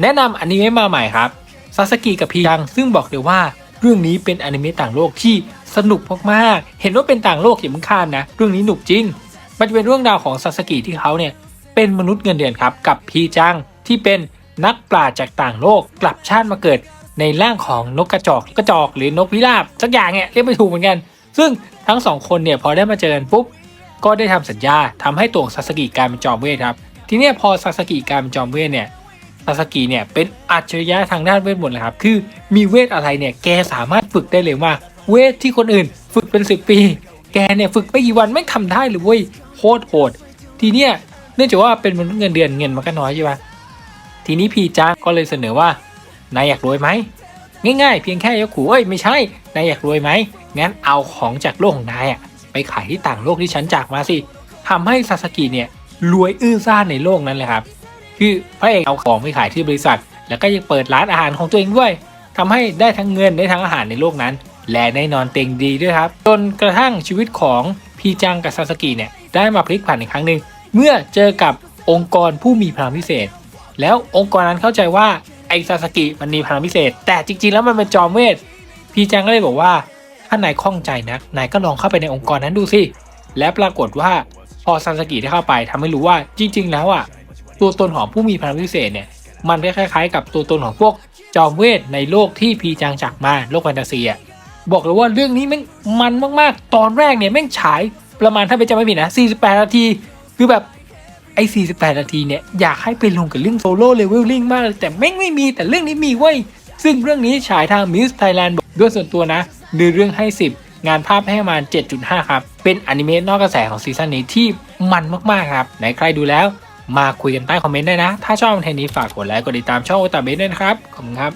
แนะนำอนิเมะมาใหม่ครับซาสกิกับพียังซึ่งบอกเลยว่าเรื่องนี้เป็นอนิเมะต่างโลกที่สนุกมากๆ เห็นว่าเป็นต่างโลกอย่ามึงข้ามนะ เรื่องนี้หนุกจริง มันจะเป็นเรื่องราวของซาสกิที่เขาเนี่ยเป็นมนุษย์เงินเดือนครับกับพีจังที่เป็นนักปราชญ์จากต่างโลกกลับชาติมาเกิด ในร่างของนกกระจอกกระจอกหรือนกพิราบสักอย่างเนี่ยเรียกไม่ถูกเหมือนกัน ซึ่งทั้งสองคนเนี่ยพอได้มาเจอกันปุ๊บก็ได้ทำสัญญาทำให้ตัวซาสกิกลายเป็นจอมเวทครับ ทีนี้พอซาสกิกลายเป็นจอมเวทเนี่ย ซาสกิเนี่ยเป็นอัจฉริยะทางด้านเวทมนต์เลยครับ คือมีเวทอะไรเนี่ยแกสามารถฝึกได้เลยมาเวทที่คนอื่น ฝึกเป็นสิบปี แกเนี่ยฝึกไม่กี่วันไม่งทำได้เลยเว้ยโคตรโหด ทีเนี้ยเนื่องจากว่าเป็นมนุษย์เงินเดือนเงินมันก็น้อยใช่ปะทีนี้พีจ้างก็เลยเสนอว่านายอยากรวยไหมง่ายๆ เพียงแค่ยกขู่เอ้ยไม่ใช่นายอยากรวยไหมงั้นเอาของจากโลกของนายอะไปขายที่ต่างโลกที่ฉันจากมาสิทำให้ซาสกิเนี่ยรวยอื้อซ่านในโลกนั้นเลยครับ คือพระเอกเอาของไปขายที่บริษัท แล้วก็ยังเปิดร้านอาหารของตัวเองด้วยทำให้ได้ทั้งเงินได้ทั้งอาหารในโลกนั้น และได้นอนเต็งดีด้วยครับ จนกระทั่งชีวิตของพีจังกับซาสกิเนี่ยได้มาพลิกผันอีกครั้งหนึ่งเมื่อเจอกับองค์กรผู้มีพลังพิเศษ แล้วองค์กรนั้นเข้าใจว่าไอซาสกิมันมีพลังพิเศษ แต่จริงๆ แล้วมันเป็นจอมเวทพีจังก็เลยบอกว่าถ้านายคล่องใจนะนายก็ลองเข้าไปในองค์กรนั้นดูสิและปรากฏว่าพอซาสกิได้เข้าไปทำให้รู้ว่าจริง ๆ แล้วอะ ตัวตนของผู้มีพลังพิเศษเนี่ยมันคล้ายๆกับตัวตนของพวกจอมเวทในโลกที่พีจังจากมาโลกแฟนตาซีอะบอกเลยว่าเรื่องนี้แม่งมันมากๆ ตอนแรกเนี่ยแม่งฉายประมาณถ้าไปจำไม่ผิดนะ 48 นาที คือแบบไอ้ 48 นาทีเนี่ย อยากให้ไปลงกับเรื่องโซโล่เลเวลลิ่งมากเลย แต่แม่งไม่มีแต่เรื่องนี้มีเว้ย ซึ่งเรื่องนี้ฉายทางมิสไทยแลนด์ด้วยส่วนตัวนะเนื้อเรื่องให้ 10 งานภาพให้ประมาณ7.5 ครับ เป็นอนิเมะนอกกระแสของซีซั่นนี้ที่มันมากๆครับไหนใครดูแล้ว มาคุยกันใต้คอมเมนต์ได้นะ ถ้าชอบคอนเทนต์นี้ฝากกดไลค์กดติดตามช่องโอตาเบสด้วยนะครับ ขอบคุณครับ